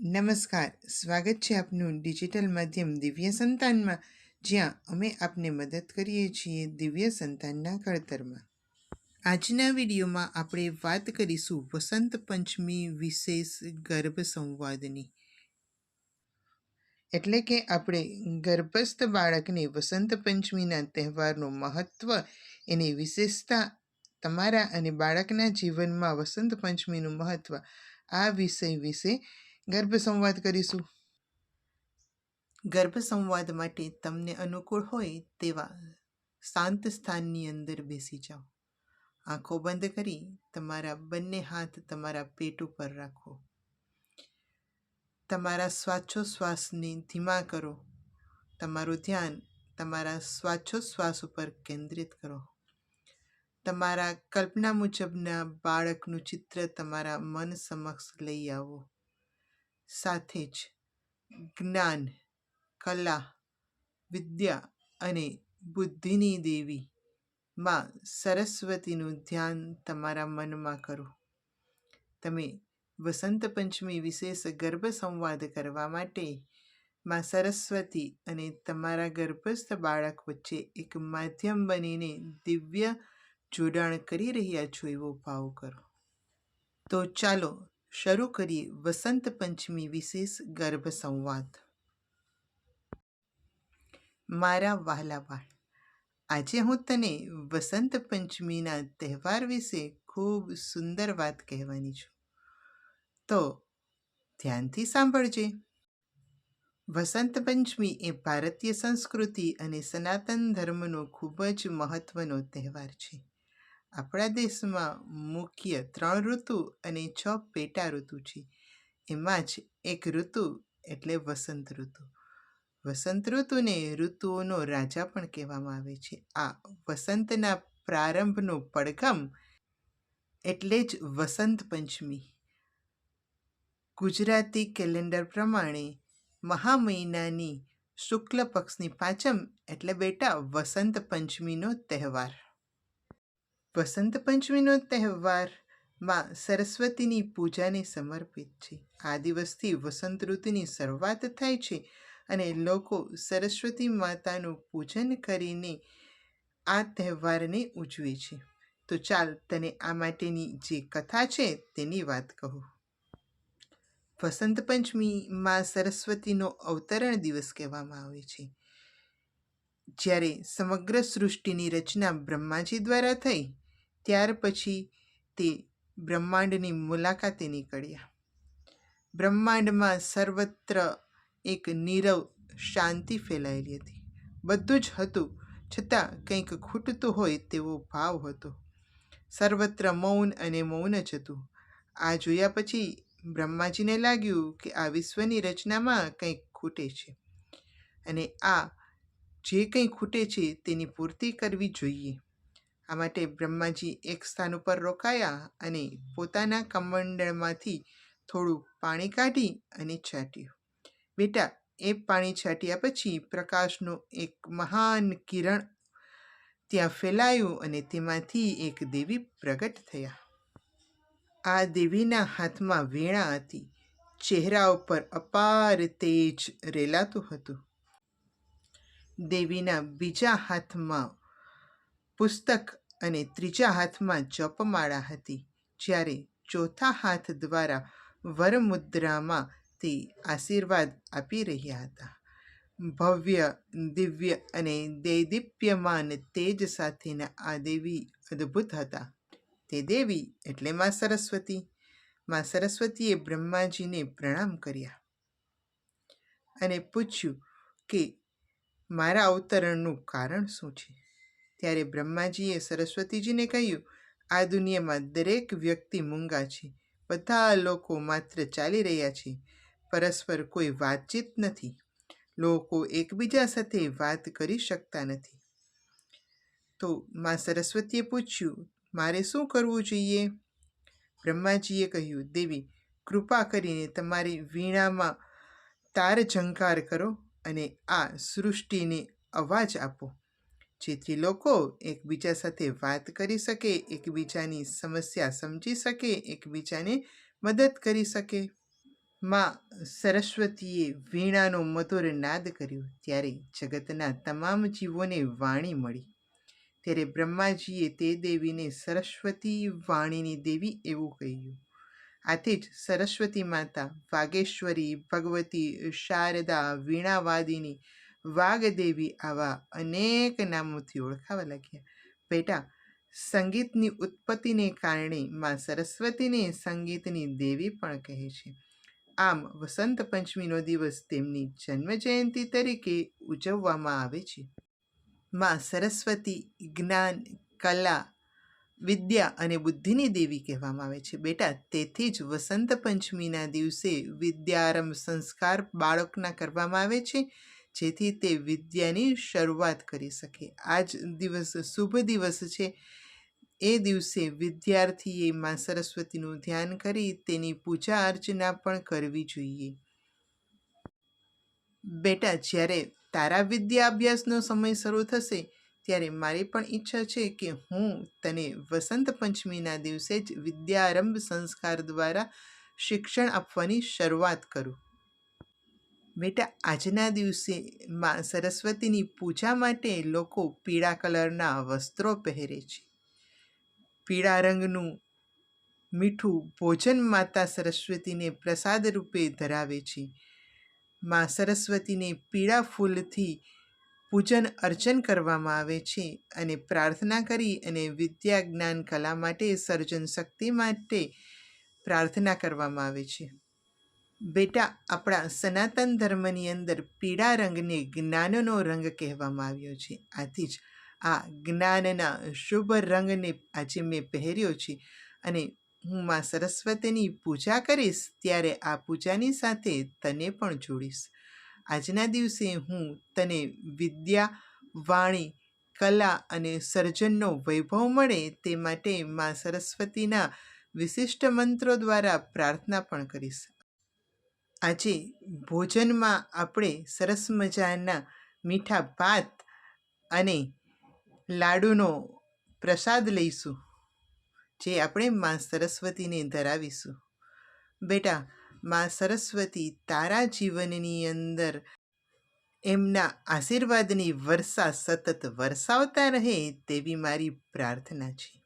નમસ્કાર. સ્વાગત છે આપનું ડિજિટલ માધ્યમ દિવ્ય સંતાનમાં, જ્યાં અમે આપને મદદ કરીએ છીએ દિવ્ય સંતાનના ઘડતરમાં. આજના વિડીયોમાં આપણે વાત કરીશું વસંત પંચમી વિશેષ ગર્ભ સંવાદની. એટલે કે આપણે ગર્ભસ્થ બાળકને વસંત પંચમીના તહેવારનું મહત્વ, એની વિશેષતા, તમારા અને બાળકના જીવનમાં વસંત પંચમીનું મહત્વ, આ વિષય વિશે ગર્ભ સંવાદ કરીશું. ગર્ભ સંવાદ માટે તમને અનુકૂળ હોય તેવા શાંત સ્થાનની અંદર બેસી જાઓ. આંખો બંધ કરી તમારા બંને હાથ તમારા પેટ ઉપર રાખો. તમારા શ્વાસોશ્વાસને ધીમા કરો. તમારું ધ્યાન તમારા શ્વાસોશ્વાસ ઉપર કેન્દ્રિત કરો. તમારા કલ્પના મુજબના બાળકનું ચિત્ર તમારા મન સમક્ષ લઈ આવો. સાથે જ જ્ઞાન, કલા, વિદ્યા અને બુદ્ધિની દેવી માં સરસ્વતીનું ધ્યાન તમારા મનમાં કરો. તમે વસંત પંચમી વિશેષ ગર્ભ સંવાદ કરવા માટે માં સરસ્વતી અને તમારા ગર્ભસ્થ બાળક વચ્ચે એક માધ્યમ બનીને દિવ્ય જોડાણ કરી રહ્યા છો એવો ભાવ કરો. તો ચાલો શરૂ કરીએ વસંત પંચમી વિશેષ ગર્ભ સંવાદ. મારા વહાલા વાળ, આજે હું તને વસંત પંચમીના તહેવાર વિશે ખૂબ સુંદર વાત કહેવાની છું. તો ધ્યાનથી સાંભળજે. વસંત પંચમી એ ભારતીય સંસ્કૃતિ અને સનાતન ધર્મનો ખૂબ જ મહત્વનો તહેવાર છે. આપણા દેશમાં મુખ્ય ત્રણ ઋતુ અને છ પેટા ઋતુ છે. એમાં જ એક ઋતુ એટલે વસંત ઋતુ. વસંત ઋતુને ઋતુઓનો રાજા પણ કહેવામાં આવે છે. આ વસંતના પ્રારંભનો પડઘમ એટલે જ વસંત પંચમી. ગુજરાતી કેલેન્ડર પ્રમાણે મહા મહિનાની શુક્લ પક્ષની પાંચમ એટલે બેટા વસંત પંચમીનો તહેવાર. વસંત પંચમીનો તહેવારમાં સરસ્વતીની પૂજાને સમર્પિત છે. આ દિવસથી વસંત ઋતુની શરૂઆત થાય છે અને લોકો સરસ્વતી માતાનું પૂજન કરીને આ તહેવારને ઉજવે છે. તો ચાલ તને આ માટેની જે કથા છે તેની વાત કહું. વસંત પંચમીમાં સરસ્વતીનો અવતરણ દિવસ કહેવામાં આવે છે. જ્યારે સમગ્ર સૃષ્ટિની રચના બ્રહ્માજી દ્વારા થઈ ત્યાર પછી તે બ્રહ્માંડની મુલાકાતે નીકળ્યા. બ્રહ્માંડમાં સર્વત્ર એક નીરવ શાંતિ ફેલાયેલી હતી. બધું જ હતું, છતાં કંઈક ખૂટતું હોય તેવો ભાવ હતો. સર્વત્ર મૌન અને મૌન જ હતું. આ જોયા પછી બ્રહ્માજીને લાગ્યું કે આ વિશ્વની રચનામાં કંઈક ખૂટે છે અને આ જે કંઈ ખૂટે છે તેની પૂર્તિ કરવી જોઈએ. આ માટે બ્રહ્માજી એક સ્થાન ઉપર રોકાયા અને પોતાના કમંડળમાંથી થોડું પાણી કાઢી અને છાંટ્યું. બેટા, એ પાણી છાંટ્યા પછી પ્રકાશનું એક મહાન કિરણ ત્યાં ફેલાયું અને તેમાંથી એક દેવી પ્રગટ થયા. આ દેવીના હાથમાં વીણા હતી. ચહેરા ઉપર અપાર તેજ રેલાતું હતું. દેવીના બીજા હાથમાં પુસ્તક અને ત્રીજા હાથમાં જપમાળા હતી, જ્યારે ચોથા હાથ દ્વારા વરમુદ્રામાં તે આશીર્વાદ આપી રહ્યા હતા. ભવ્ય, દિવ્ય અને દૈદીપ્યમાન તેજ સાથેના આ દેવી અદ્ભુત હતા. તે દેવી એટલે માં સરસ્વતી. માં સરસ્વતીએ બ્રહ્માજીને પ્રણામ કર્યા અને પૂછ્યું કે, મારા અવતરણનું કારણ શું છે? ત્યારે બ્રહ્માજીએ સરસ્વતીજીને કહ્યું, આ દુનિયામાં દરેક વ્યક્તિ મૂંગા છે. બધા લોકો માત્ર ચાલી રહ્યા છે. પરસ્પર કોઈ વાતચીત નથી. લોકો એકબીજા સાથે વાત કરી શકતા નથી. તો માં સરસ્વતીએ પૂછ્યું, મારે શું કરવું જોઈએ? બ્રહ્માજીએ કહ્યું, દેવી, કૃપા કરીને તમારી વીણામાં તાર ઝંકાર કરો અને આ સૃષ્ટિને અવાજ આપો. જેથી લોકો એકબીજા સાથે વાત કરી શકે, એકબીજાની સમસ્યા સમજી શકે, એકબીજાને મદદ કરી શકે. માં સરસ્વતીએ વીણાનો મધુર નાદ કર્યો ત્યારે જગતના તમામ જીવોને વાણી મળી. ત્યારે બ્રહ્માજીએ તે દેવીને સરસ્વતી વાણીની દેવી એવું કહ્યું. આથી જ સરસ્વતી માતા વાગેશ્વરી, ભગવતી, શારદા, વીણાવાદિની વાગદેવી આવા અનેક નામોથી ઓળખાવા લાગ્યા. બેટા, સંગીતની ઉત્પત્તિને કારણે માં સરસ્વતીને સંગીતની દેવી પણ કહે છે. આમ વસંત પંચમીનો દિવસ તેમની જન્મજયંતિ તરીકે ઉજવવામાં આવે છે. માં સરસ્વતી જ્ઞાન, કલા, વિદ્યા અને બુદ્ધિની દેવી કહેવામાં આવે છે. બેટા, તેથી જ વસંત પંચમીના દિવસે વિદ્યારંભ સંસ્કાર બાળકના કરવામાં આવે છે. જેથી તે વિદ્યાની શરૂઆત કરી શકે. આજ દિવસ શુભ દિવસ છે. એ દિવસે વિદ્યાર્થીએ માં સરસ્વતીનું ધ્યાન કરી તેની પૂજા અર્ચના પણ કરવી જોઈએ. બેટા, જ્યારે તારા વિદ્યા અભ્યાસનો સમય શરૂ થશે, ત્યારે મારી પણ ઈચ્છા છે કે હું તને વસંત પંચમીના દિવસે જ વિદ્યારંભ સંસ્કાર દ્વારા શિક્ષણ આપવાની શરૂઆત કરું. બેટા આજના દિવસે માં સરસ્વતીની પૂજા માટે લોકો પીળા કલરના વસ્ત્રો પહેરે છે. પીળા રંગનું મીઠું ભોજન માતા સરસ્વતીને પ્રસાદ રૂપે ધરાવે છે. માં સરસ્વતીને પીળા ફૂલથી પૂજન અર્ચન કરવામાં આવે છે અને પ્રાર્થના કરી અને વિદ્યા જ્ઞાન કલા માટે સર્જન શક્તિ માટે પ્રાર્થના કરવામાં આવે છે. બેટા, આપણા સનાતન ધર્મની અંદર પીળા રંગને જ્ઞાનનો રંગ કહેવામાં આવ્યો છે. આથી જ આ જ્ઞાનના શુભ રંગને આજે મેં પહેર્યો છે અને હું માં સરસ્વતીની પૂજા કરીશ ત્યારે આ પૂજાની સાથે તને પણ જોડીશ. આજના દિવસે હું તને વિદ્યા, વાણી, કલા અને સર્જનનો વૈભવ મળે તે માટે માં સરસ્વતીના વિશિષ્ટ મંત્રો દ્વારા પ્રાર્થના પણ કરીશ. આજે ભોજનમાં આપણે સરસ મજાના મીઠા ભાત અને લાડુનો પ્રસાદ લઈશું, જે આપણે માં સરસ્વતીને ધરાવીશું. બેટા, માં સરસ્વતી તારા જીવનની અંદર એમના આશીર્વાદની વર્ષા સતત વરસાવતા રહે તેવી મારી પ્રાર્થના છે.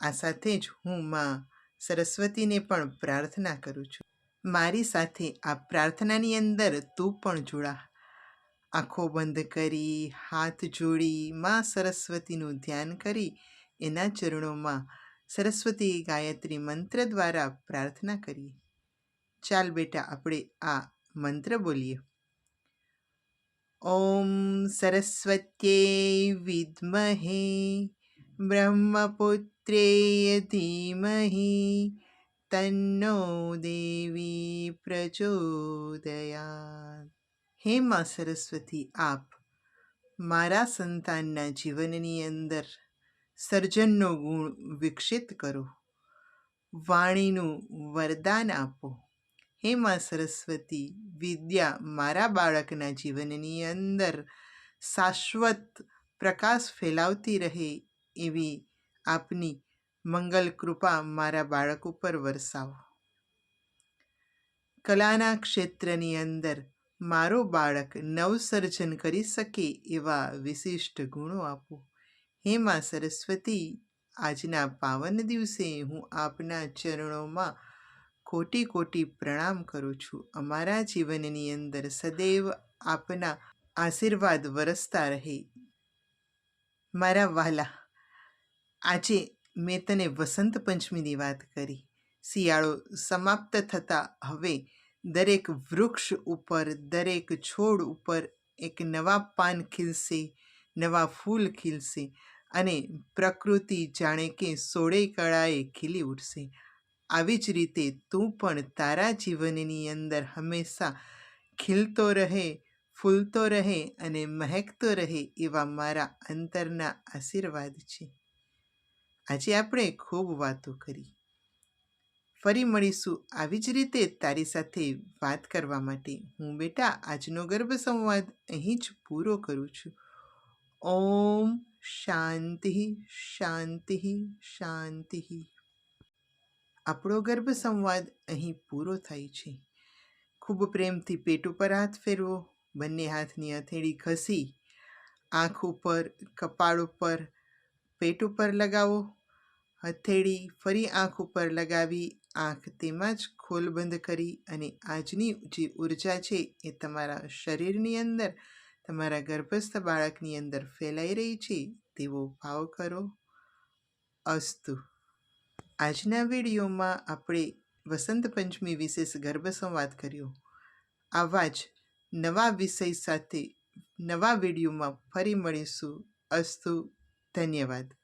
આ સાથે જ હું માં સરસ્વતીને પણ પ્રાર્થના કરું છું. મારી સાથે આ પ્રાર્થનાની અંદર તું પણ જોડા. આંખો બંધ કરી, હાથ જોડી, માં સરસ્વતીનું ધ્યાન કરી, એના ચરણોમાં સરસ્વતી ગાયત્રી મંત્ર દ્વારા પ્રાર્થના કરીએ ચાલ બેટા, આપણે આ મંત્ર બોલીએ. ઓમ સરસ્વત્યે વિદ્મહે, બ્રહ્મપુત્રેય ધીમહિ તન્નો દેવી પ્રચોદયા હે માં સરસ્વતી આપ મારા સંતાનના જીવનની અંદર સર્જનનો ગુણ વિકસિત કરો વાણીનું વરદાન આપો હે માં સરસ્વતી વિદ્યા મારા બાળકના જીવનની અંદર શાશ્વત પ્રકાશ ફેલાવતી રહે એવી આપની મંગલ કૃપા મારા બાળક ઉપર વરસાવો. કલાના ક્ષેત્રની અંદર મારો બાળક નવસર્જન કરી શકે એવા વિશિષ્ટ ગુણો આપો. હે માં સરસ્વતી, આજના પાવન દિવસે હું આપના ચરણોમાં કોટી કોટી પ્રણામ કરું છું. અમારા જીવનની અંદર સદૈવ આપના આશીર્વાદ વરસતા રહે. મારા વાલા આજે મેં તને વસંત પંચમીની વાત કરી. શિયાળો સમાપ્ત થતાં હવે દરેક વૃક્ષ ઉપર, દરેક છોડ ઉપર એક નવા પાન ખીલશે, નવા ફૂલ ખીલશે અને પ્રકૃતિ જાણે કે સોળે કળાએ ખીલી ઉઠશે. આવી જ રીતે તું પણ તારા જીવનની અંદર હંમેશા ખીલતો રહે, ફૂલતો રહે અને મહેકતો રહે એવા મારા અંતરના આશીર્વાદ છે. આજે આપણે ખૂબ વાતો કરી. ફરી મળીશું આવી જ રીતે તારી સાથે વાત કરવા માટે. હું બેટા આજનો ગર્ભ સંવાદ અહીં જ પૂરો કરું છું. ઓમ શાંતિ શાંતિ શાંતિ. આપણો ગર્ભ સંવાદ અહીં પૂરો થાય છે. ખૂબ પ્રેમથી પેટ ઉપર હાથ ફેરવો, બંને હાથની હથેળી ઘસી, આંખ ઉપર, કપાળ ઉપર પેટ ઉપર લગાવો હથેળી ફરી આંખ ઉપર લગાવી, આંખ તેમાં જ ખોલ બંધ કરી અને આજની જે ઊર્જા છે એ તમારા શરીરની અંદર, તમારા ગર્ભસ્થ બાળકની અંદર ફેલાઈ રહી છે તેવો ભાવ કરો. અસ્તુ. આજના વિડીયોમાં આપણે વસંત પંચમી વિશેષ ગર્ભ સંવાદ કર્યો. આવા જ નવા વિષય સાથે નવા વિડીયોમાં ફરી મળીશું. અસ્તુ. ધન્યવાદ.